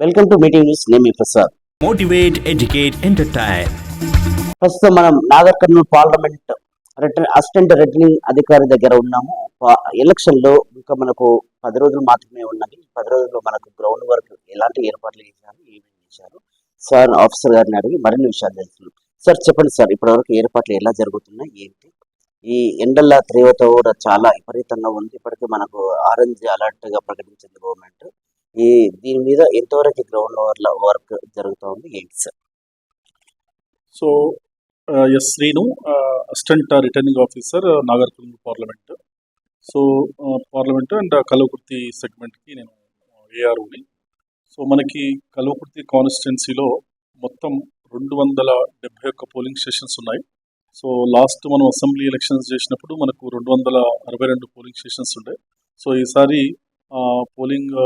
Welcome to meeting news. నేను Prasad. motivate, educate, entertain. ప్రస్తుతం మనం Nagarkurnool parliament return assistant returning అధికారి దగ్గర ఉన్నాము. ఎలక్షన్లో ఇంకా మనకు పది రోజులు మాత్రమే ఉన్నాయి ఈ పది రోజుల్లో మనకు గ్రౌండ్ వర్క్ ఎలాంటి ఏర్పాట్లు చేశారు ఏమేమి చేశారు? సార్ ఆఫీసర్ గారిని అడిగి మరిన్ని విషయాలు తెలుసుకున్నాం సార్ చెప్పండి సార్ ఇప్పటివరకు ఏర్పాట్లు ఎలా జరుగుతున్నాయి? ఏంటి? ఈ ఎండల తీవ్రత కూడా చాలా విపరీతంగా ఉంది. ఇప్పటికే మనకు ఆరెంజ్ అలర్ట్గా ప్రకటించింది గవర్నమెంట్. ఈ దీని మీద ఎంతవరకు గ్రౌండ్ వర్క్ జరుగుతుంది ఏంటి sir? So S Srinu assistant returning officer Nagarkurnool parliament. So parliament and Kalwakurthy సెగ్మెంట్కి నేను ఏఆర్ఓని సో మనకి కలువకుర్తి కాన్స్టిట్యున్సీలో మొత్తం రెండు వందల డెబ్బై ఒక్క పోలింగ్ స్టేషన్స్ ఉన్నాయి. సో లాస్ట్ మనం అసెంబ్లీ ఎలక్షన్స్ చేసినప్పుడు మనకు రెండు వందల అరవై రెండు పోలింగ్ స్టేషన్స్ ఉండే. సో ఈసారి పోలింగ్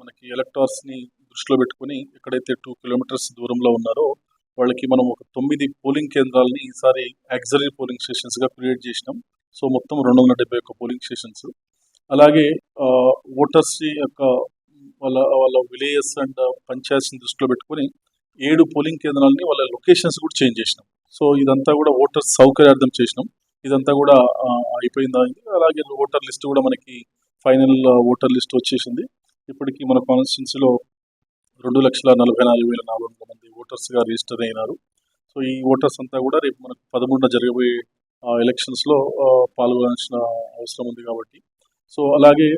మనకి ఎలక్టార్స్ని దృష్టిలో పెట్టుకొని ఎక్కడైతే టూ కిలోమీటర్స్ దూరంలో ఉన్నారో వాళ్ళకి మనం ఒక తొమ్మిది పోలింగ్ కేంద్రాలని ఈసారి యాక్సరీ పోలింగ్ స్టేషన్స్గా క్రియేట్ చేసినాం. సో మొత్తం రెండు వందల డెబ్బై ఒక్క పోలింగ్ స్టేషన్స్ అలాగే ఓటర్స్ యొక్క వాళ్ళ వాళ్ళ విలేజెస్ అండ్ పంచాయత్స్ని దృష్టిలో పెట్టుకొని ఏడు పోలింగ్ కేంద్రాలని వాళ్ళ లొకేషన్స్ కూడా చేంజ్ చేసినాం. సో ఇదంతా కూడా ఓటర్స్ సౌకర్యార్థం చేసినాం. ఇదంతా కూడా అయిపోయిందా? అలాగే ఓటర్ లిస్ట్ కూడా మనకి ఫైనల్ ఓటర్ లిస్ట్ వచ్చేసింది. ఇప్పటికీ మన కాన్స్టిట్యున్సీలో రెండు లక్షల నలభై నాలుగు వేల నాలుగు వందల మంది ఓటర్స్గా రిజిస్టర్ అయినారు. సో ఈ ఓటర్స్ అంతా కూడా రేపు మనకు పదమూడున జరగబోయే ఎలక్షన్స్లో పాల్గొనాల్సిన అవసరం ఉంది కాబట్టి. సో అలాగే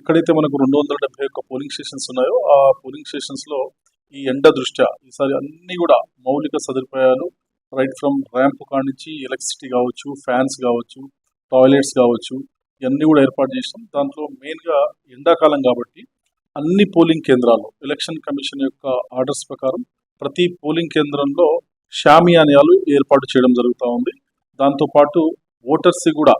ఎక్కడైతే మనకు రెండు వందల డెబ్బై ఒక్క పోలింగ్ స్టేషన్స్ ఉన్నాయో ఆ పోలింగ్ స్టేషన్స్లో ఈ ఎండ దృష్ట్యా ఈసారి అన్నీ కూడా మౌలిక సదుపాయాలు రైట్ ఫ్రమ్ ర్యాంప్ కాడి నుంచి ఎలక్ట్రిసిటీ కావచ్చు ఫ్యాన్స్ కావచ్చు టాయిలెట్స్ కావచ్చు ఇవన్నీ కూడా ఏర్పాటు చేసినాం. దాంట్లో మెయిన్గా ఎండాకాలం కాబట్టి అన్ని పోలింగ్ కేంద్రాలు ఎలక్షన్ కమిషన్ యొక్క ఆర్డర్స్ ప్రకారం ప్రతి పోలింగ్ కేంద్రంలో షామియానియాలు ఏర్పాటు చేయడం జరుగుతూ ఉంది. దాంతోపాటు ఓటర్స్ కూడా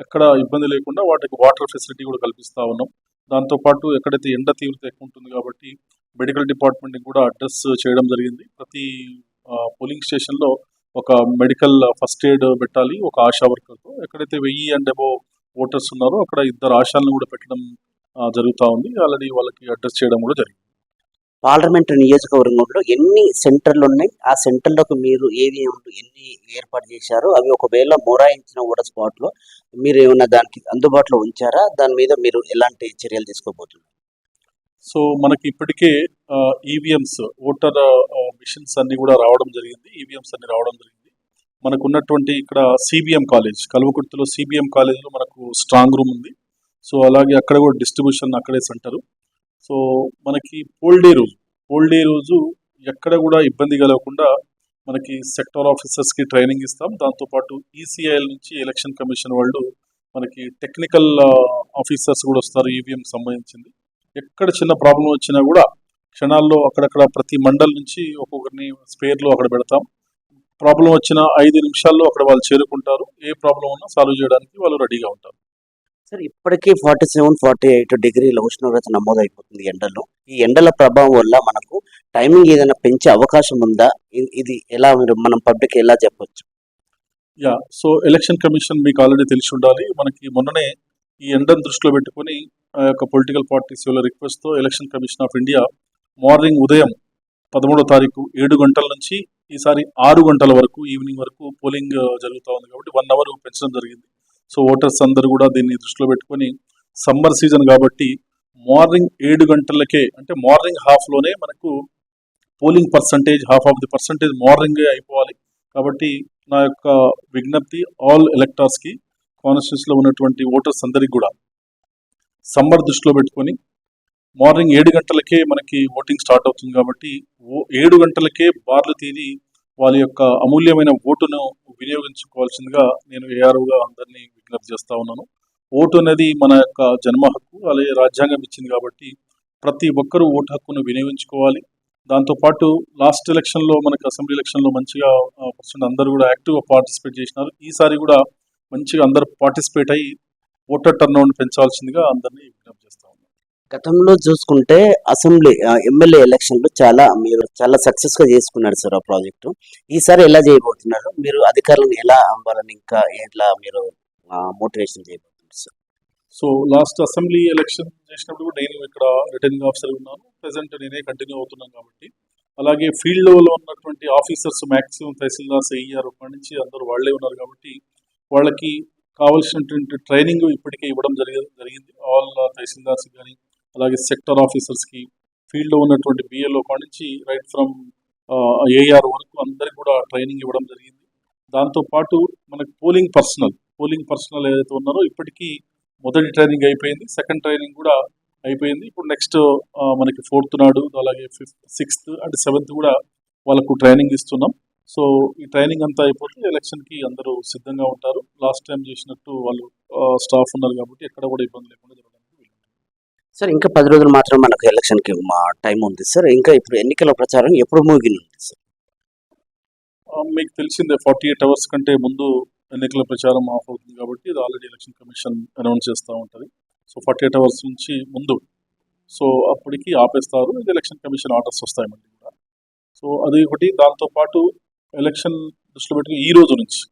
ఎక్కడ ఇబ్బంది లేకుండా వాటికి వాటర్ ఫెసిలిటీ కూడా కల్పిస్తూ ఉన్నాం. దాంతోపాటు ఎక్కడైతే ఎండ తీవ్రత ఎక్కువ ఉంటుంది కాబట్టి మెడికల్ డిపార్ట్మెంట్కి కూడా అడ్రస్ చేయడం జరిగింది. ప్రతి పోలింగ్ స్టేషన్లో ఒక మెడికల్ ఫస్ట్ ఎయిడ్ పెట్టాలి ఒక ఆశా వర్కర్తో ఎక్కడైతే వెయ్యి అండ్ అబో ఓటర్స్ ఉన్నారో అక్కడ ఇద్దరు ఆశాలను కూడా పెట్టడం జరుగుతూ ఉంది. ఆల్రెడీ వాళ్ళకి అడ్రస్ చేయడం కూడా జరిగింది. పార్లమెంట్ నియోజకవర్గంలో ఎన్ని సెంటర్లు ఉన్నాయి? ఆ సెంటర్లకు మీరు ఏవి ఎన్ని ఏర్పాటు చేశారు? అవి ఒకవేళ మొరాయించిన కూడా స్పాట్లో మీరు ఏమైనా దానికి అందుబాటులో ఉంచారా? దాని మీద మీరు ఎలాంటి చర్యలు తీసుకోబోతున్నారు? సో మనకి ఇప్పటికే ఈవీఎంస్ ఓటర్ మిషన్స్ అన్ని కూడా రావడం జరిగింది. ఈవీఎంస్ అన్ని రావడం జరిగింది. మనకు ఉన్నటువంటి ఇక్కడ సిబిఎం కాలేజ్ కల్వకుర్తిలో సిబిఎం కాలేజ్లో మనకు స్ట్రాంగ్ రూమ్ ఉంది. సో అలాగే అక్కడ కూడా డిస్ట్రిబ్యూషన్ అక్కడే సెంటరు. సో మనకి పోల్ డే రోజు పోల్ డే రోజు ఎక్కడ కూడా ఇబ్బంది కలగకుండా మనకి సెక్టర్ ఆఫీసర్స్కి ట్రైనింగ్ ఇస్తాం. దాంతోపాటు ఈసీఐఎల్ నుంచి ఎలక్షన్ కమిషన్ వాళ్ళు మనకి టెక్నికల్ ఆఫీసర్స్ కూడా వస్తారు ఈవీఎం సంబంధించింది. ఎక్కడ చిన్న ప్రాబ్లం వచ్చినా కూడా క్షణాల్లో అక్కడక్కడ ప్రతి మండల్ నుంచి ఒక్కొక్కరిని స్పేర్లో అక్కడ పెడతాం. ప్రాబ్లం వచ్చిన ఐదు నిమిషాల్లో అక్కడ వాళ్ళు చేరుకుంటారు. ఏ ప్రాబ్లం ఉన్నా సాల్వ్ చేయడానికి వాళ్ళు రెడీగా ఉంటారు. సార్ ఇప్పటికీ ఫార్టీ సెవెన్ ఫార్టీ ఎయిట్ డిగ్రీల ఉష్ణోగ్రత నమోదైపోతుంది ఎండలో ఈ ఎండల ప్రభావం వల్ల మనకు టైమింగ్ ఏదైనా పెంచే అవకాశం ఉందా? ఇది ఎలా మీరు మనం పబ్లిక్ ఎలా చెప్పొచ్చు? యా సో ఎలక్షన్ కమిషన్ మీకు ఆల్రెడీ తెలిసి ఉండాలి మనకి మొన్ననే ఈ ఎండను దృష్టిలో పెట్టుకొని ఆ యొక్క పొలిటికల్ పార్టీస్ వాళ్ళ రిక్వెస్ట్తో election commission of India morning ఉదయం పదమూడో తారీఖు ఏడు గంటల నుంచి ఈసారి ఆరు గంటల వరకు ఈవినింగ్ వరకు పోలింగ్ జరుగుతూ ఉంది. కాబట్టి వన్ అవర్ పెంచడం జరిగింది. సో ఓటర్స్ అందరూ కూడా దీన్ని దృష్టిలో పెట్టుకొని సమ్మర్ సీజన్ కాబట్టి మార్నింగ్ ఏడు గంటలకే అంటే మార్నింగ్ హాఫ్లోనే మనకు polling percentage half of the percentage మార్నింగే అయిపోవాలి. కాబట్టి నా యొక్క విజ్ఞప్తి ఆల్ ఎలక్టర్స్కి కాన్స్టిట్యూన్స్లో ఉన్నటువంటి ఓటర్స్ అందరికి కూడా సమ్మర్ దృష్టిలో పెట్టుకొని మార్నింగ్ ఏడు గంటలకే మనకి ఓటింగ్ స్టార్ట్ అవుతుంది కాబట్టి ఓ ఏడు గంటలకే బార్లు తీరి వాళ్ళ యొక్క అమూల్యమైన ఓటును వినియోగించుకోవాల్సిందిగా నేను ఏఆర్ఓగా అందరినీ విజ్ఞప్తి చేస్తా ఉన్నాను. ఓటు అనేది మన యొక్క జన్మ హక్కు అలాగే రాజ్యాంగం ఇచ్చింది కాబట్టి ప్రతి ఒక్కరూ ఓటు హక్కును వినియోగించుకోవాలి. దాంతోపాటు లాస్ట్ ఎలక్షన్లో మనకి అసెంబ్లీ ఎలక్షన్లో మంచిగా పర్సెంట్ అందరూ కూడా యాక్టివ్గా పార్టిసిపేట్ చేసినారు. ఈసారి కూడా మంచిగా అందరూ పార్టిసిపేట్ అయ్యి ఓటర్ టర్న్ పెంచాల్సిందిగా అందరినీ విజ్ఞప్తి చేస్తా ఉన్నాను. గతంలో చూసుకుంటే అసెంబ్లీ ఎమ్మెల్యే ఎలక్షన్లు చాలా మీరు చాలా సక్సెస్గా చేసుకున్నారు సార్ ఆ ప్రాజెక్టు. ఈసారి ఎలా చేయబోతున్నారు? మీరు అధికారులను ఎలా అమ్మాలని ఇంకా ఎట్లా మీరు మోటివేషన్ చేయబోతున్నారు sir? So last assembly election చేసినప్పుడు కూడా నేను ఇక్కడ రిటర్నింగ్ ఆఫీసర్ ఉన్నాను. ప్రజెంట్ నేనే కంటిన్యూ అవుతున్నాను కాబట్టి. అలాగే ఫీల్డ్లో ఉన్నటువంటి ఆఫీసర్స్ మ్యాక్సిమం తహసీల్దార్స్ ఏఈఆర్ నుంచి అందరూ వాళ్ళే ఉన్నారు కాబట్టి వాళ్ళకి కావాల్సినటువంటి ట్రైనింగ్ ఇప్పటికే ఇవ్వడం జరిగి జరిగింది. ఆల్ తహసీల్దార్స్ కానీ అలాగే సెక్టర్ ఆఫీసర్స్కి ఫీల్డ్లో ఉన్నటువంటి బిఏలో నుంచి రైట్ ఫ్రమ్ ఏఆర్ వరకు అందరికి కూడా ట్రైనింగ్ ఇవ్వడం జరిగింది. దాంతోపాటు మనకి పోలింగ్ పర్సనల్ పోలింగ్ పర్సనల్ ఏదైతే ఉన్నారో ఇప్పటికీ మొదటి ట్రైనింగ్ అయిపోయింది సెకండ్ ట్రైనింగ్ కూడా అయిపోయింది. ఇప్పుడు నెక్స్ట్ మనకి ఫోర్త్ నాడు అలాగే ఫిఫ్త్ సిక్స్త్ అండ్ సెవెంత్ కూడా వాళ్ళకు ట్రైనింగ్ ఇస్తున్నాం. సో ఈ ట్రైనింగ్ అంతా అయిపోతే ఎలక్షన్కి అందరూ సిద్ధంగా ఉంటారు. లాస్ట్ టైం చేసినట్టు వాళ్ళు స్టాఫ్ ఉన్నారు కాబట్టి ఎక్కడ కూడా ఇబ్బంది లేకుండా సార్ ఇంకా పది రోజులు మాత్రం మనకు ఎలక్షన్కి మా టైం ఉంది సార్. ఇంకా ఇప్పుడు ఎన్నికల ప్రచారం ఎప్పుడు ముగినుంది సార్? మీకు తెలిసిందే ఫార్టీ ఎయిట్ అవర్స్ కంటే ముందు ఎన్నికల ప్రచారం ఆఫ్ అవుతుంది కాబట్టి ఇది ఆల్రెడీ ఎలక్షన్ కమిషన్ అనౌన్స్ చేస్తూ ఉంటుంది. సో ఫార్టీ ఎయిట్ అవర్స్ నుంచి ముందు. సో అప్పటికి ఆపేస్తారు. ఇది ఎలక్షన్ కమిషన్ ఆర్డర్స్ వస్తాయి మళ్ళీ కూడా. సో అది ఒకటి. దాంతోపాటు ఎలక్షన్ దృష్టిలో పెట్టుకుని ఈ రోజు నుంచి.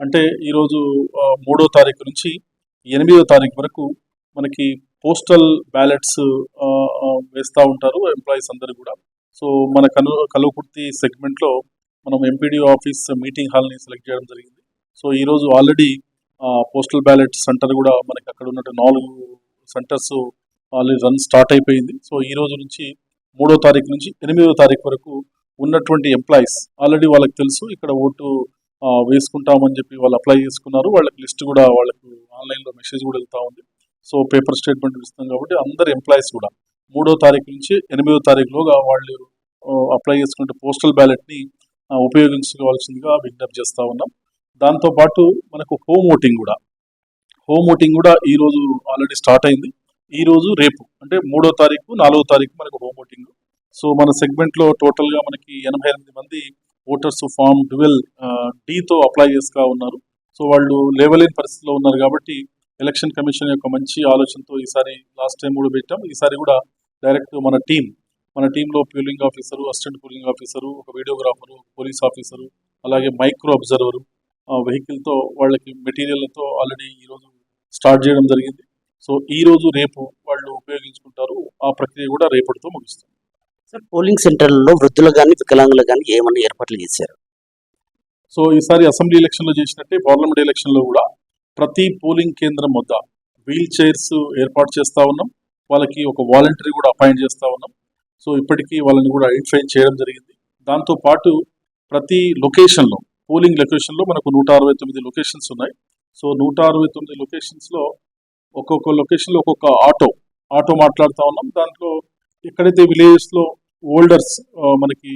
అంటే ఈరోజు మూడో తారీఖు నుంచి ఎనిమిదో తారీఖు వరకు మనకి పోస్టల్ బ్యాలెట్స్ వేస్తూ ఉంటారు ఎంప్లాయీస్ అందరు కూడా. సో మన కలు కలువకుర్తి సెగ్మెంట్లో మనం ఎంపీడీ ఆఫీస్ మీటింగ్ హాల్ని సెలెక్ట్ చేయడం జరిగింది. సో ఈరోజు ఆల్రెడీ పోస్టల్ బ్యాలెట్ సెంటర్ కూడా మనకి అక్కడ ఉన్నట్టు నాలుగు సెంటర్స్ ఆల్రెడీ రన్ స్టార్ట్ అయిపోయింది. సో ఈ రోజు నుంచి మూడో తారీఖు నుంచి ఎనిమిదో తారీఖు వరకు ఉన్నటువంటి ఎంప్లాయీస్ ఆల్రెడీ వాళ్ళకి తెలుసు ఇక్కడ ఓటు వేసుకుంటామని చెప్పి వాళ్ళు అప్లై చేసుకున్నారు. వాళ్ళకి లిస్ట్ కూడా వాళ్ళకు ఆన్లైన్లో మెసేజ్ కూడా వెళ్తూ ఉంది. సో పేపర్ స్టేట్మెంట్ ఇస్తాం కాబట్టి అందరు ఎంప్లాయీస్ కూడా. మూడో తారీఖు నుంచి ఎనిమిదో తారీఖులోగా వాళ్ళు అప్లై చేసుకుంటే పోస్టల్ బ్యాలెట్ని ఉపయోగించుకోవాల్సిందిగా విజ్ఞప్తి చేస్తూ ఉన్నాం. దాంతోపాటు మనకు హోమ్ ఓటింగ్ కూడా. హోమ్ ఓటింగ్ కూడా ఈ రోజు ఆల్రెడీ స్టార్ట్ అయింది. ఈరోజు రేపు అంటే మూడో తారీఖు నాలుగో తారీఖు మనకు హోమ్ ఓటింగ్. సో మన సెగ్మెంట్లో టోటల్గా మనకి ఎనభై ఎనిమిది మంది ఓటర్స్ ఫామ్ డ్యువెల్ డీతో అప్లై చేస్తా ఉన్నారు. సో వాళ్ళు లేవలేని పరిస్థితిలో ఉన్నారు కాబట్టి ఎలక్షన్ కమిషన్ యొక్క మంచి ఆలోచనతో ఈసారి లాస్ట్ టైం కూడా పెట్టాం. ఈసారి కూడా డైరెక్ట్ మన టీం మన టీంలో polling officer assistant polling officer ఒక వీడియోగ్రాఫరు పోలీస్ ఆఫీసరు అలాగే మైక్రో అబ్జర్వరు వెహికల్తో వాళ్ళకి మెటీరియల్తో ఆల్రెడీ ఈరోజు స్టార్ట్ చేయడం జరిగింది. సో ఈ రోజు రేపు వాళ్ళు ఉపయోగించుకుంటారు. ఆ ప్రక్రియ కూడా రేపటితో ముగిస్తుంది. సార్ పోలింగ్ సెంటర్లలో వృద్ధులు కానీ వికలాంగులు కానీ ఏమన్నా ఏర్పాట్లు చేశారు? సో ఈసారి అసెంబ్లీ ఎలక్షన్లో చేసినట్టే పార్లమెంట్ ఎలక్షన్లో కూడా ప్రతి పోలింగ్ కేంద్రం వద్ద వీల్ చైర్స్ ఏర్పాటు చేస్తూ ఉన్నాం. వాళ్ళకి ఒక వాలంటరీ కూడా అపాయింట్ చేస్తూ ఉన్నాం. సో ఇప్పటికీ వాళ్ళని కూడా ఐడెంటిఫై చేయడం జరిగింది. దాంతో పాటు ప్రతి లొకేషన్లో పోలింగ్ లొకేషన్లో మనకు నూట అరవై తొమ్మిది లొకేషన్స్ ఉన్నాయి. సో నూట అరవై తొమ్మిది లొకేషన్స్లో ఒక్కొక్క లొకేషన్లో ఒక్కొక్క ఆటో ఆటో మాట్లాడుతూ ఉన్నాం. దాంట్లో ఎక్కడైతే విలేజెస్లో ఓల్డర్స్ మనకి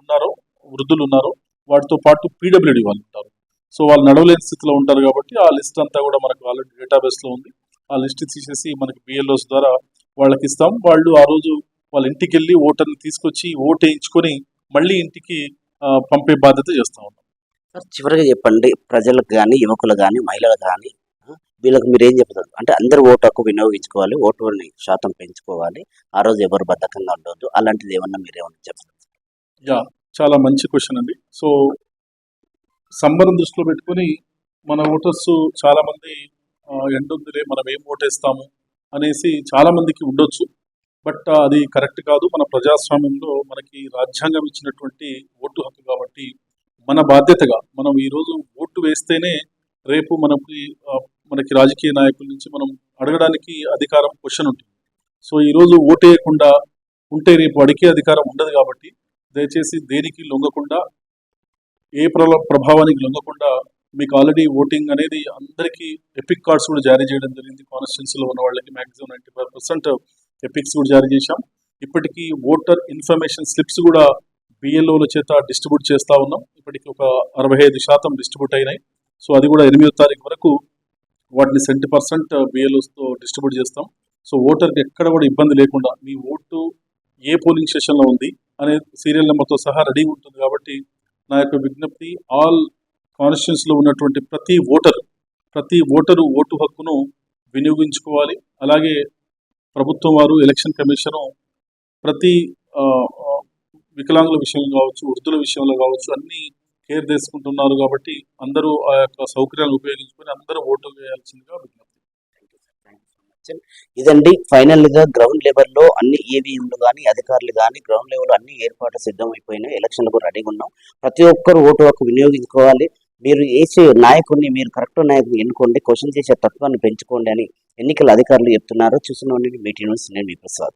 ఉన్నారో వృద్ధులు ఉన్నారో వాటితో పాటు పీడబ్ల్యూడి వాళ్ళు ఉంటారు. సో వాళ్ళు నడవలేని స్థితిలో ఉంటారు కాబట్టి ఆ లిస్ట్ అంతా కూడా మనకు ఆల్రెడీ డేటాబేస్లో ఉంది. ఆ లిస్ట్ తీసేసి మనకి బిఎల్ఓస్ ద్వారా వాళ్ళకి ఇస్తాం. వాళ్ళు ఆ రోజు వాళ్ళ ఇంటికి వెళ్ళి ఓటర్ని తీసుకొచ్చి ఓటు వేయించుకొని మళ్ళీ ఇంటికి పంపే బాధ్యత చేస్తా ఉన్నాం. సార్ చివరిగా చెప్పండి. ప్రజలకు కానీ యువకులు కానీ మహిళలు కానీ వీళ్ళకి మీరు ఏం చెప్తారు? అంటే అందరూ ఓటు హక్కు వినియోగించుకోవాలి ఓటుని శాతం పెంచుకోవాలి ఆ రోజు ఎవరు బద్ధకంగా ఉండొద్దు అలాంటిది ఏమన్నా మీరు ఏమన్నా చెప్తారు? యా చాలా మంచి క్వశ్చన్ అండి. సో సమ్మర్ని దృష్టిలో పెట్టుకొని మన ఓటర్స్ చాలామంది ఎండ ఉందిలే ఎండుందిలే మనం ఏం ఓటేస్తాము అనేసి చాలా మందికి ఉండొచ్చు. బట్ అది కరెక్ట్ కాదు. మన ప్రజాస్వామ్యంలో మనకి రాజ్యాంగం ఇచ్చినటువంటి ఓటు హక్కు కాబట్టి మన బాధ్యతగా మనం ఈరోజు ఓటు వేస్తేనే రేపు మనకి మనకి రాజకీయ నాయకుల నుంచి మనం అడగడానికి అధికారం క్వశ్చన్ ఉంటుంది. సో ఈరోజు ఓటేయకుండా ఉంటే రేపు అడిగే అధికారం ఉండదు కాబట్టి దయచేసి దేనికి లొంగకుండా ఏ ప్ర- ప్రభావానికి లొంగకుండా మీకు ఆల్రెడీ ఓటింగ్ అనేది అందరికీ ఎపిక్ కార్డ్స్ కూడా జారీ చేయడం జరిగింది. కాన్స్టిట్యున్సీలో ఉన్న వాళ్ళకి maximum ninety five percent EPICs కూడా జారీ చేశాం. ఇప్పటికీ ఓటర్ ఇన్ఫర్మేషన్ స్లిప్స్ కూడా బిఎల్ఓల చేత డిస్ట్రిబ్యూట్ చేస్తూ ఉన్నాం. ఇప్పటికి ఒక అరవై ఐదు శాతం డిస్ట్రిబ్యూట్ అయినాయి. సో అది కూడా ఎనిమిదో తారీఖు వరకు వాటిని సెవెంటీ పర్సెంట్ బిఎల్ఓస్తో డిస్ట్రిబ్యూట్ చేస్తాం. సో ఓటర్కి ఎక్కడ కూడా ఇబ్బంది లేకుండా మీ ఓటు ఏ పోలింగ్ స్టేషన్లో ఉంది అనే సీరియల్ నెంబర్తో సహా రెడీ ఉంటుంది కాబట్టి నా యొక్క విజ్ఞప్తి ఆల్ కాన్స్టిట్యూన్స్లో ఉన్నటువంటి ప్రతి ఓటర్ ప్రతి ఓటరు ఓటు హక్కును వినియోగించుకోవాలి. అలాగే ప్రభుత్వం వారు ఎలక్షన్ కమిషను ప్రతి ఆ, వికలాంగుల విషయంలో కావచ్చు వృద్ధుల విషయంలో కావచ్చు అన్ని కేర్ తీసుకుంటున్నారు కాబట్టి అందరూ ఆ యొక్క సౌకర్యాలను ఉపయోగించుకొని అందరూ ఓటు వేయాల్సిందిగా విజ్ఞప్తి ఎలక్షన్ ఇదండి ఫైనల్గా గ్రౌండ్ లెవెల్లో అన్ని ఏవీఎంలు కానీ అధికారులు కానీ గ్రౌండ్ లెవెల్ అన్ని ఏర్పాట్లు సిద్ధమైపోయినాయి. ఎలక్షన్లకు రెడీగా ఉన్నాం. ప్రతి ఒక్కరు ఓటు హక్కు వినియోగించుకోవాలి. మీరు వేసే నాయకుడిని మీరు కరెక్ట్ నాయకుడిని ఎన్నుకోండి. క్వశ్చన్ చేసే తత్వాన్ని పెంచుకోండి అని ఎన్నికల అధికారులు చెప్తున్నారు. చూసిన మీటింగ్ నుంచి నేను మీ ప్రసాద్.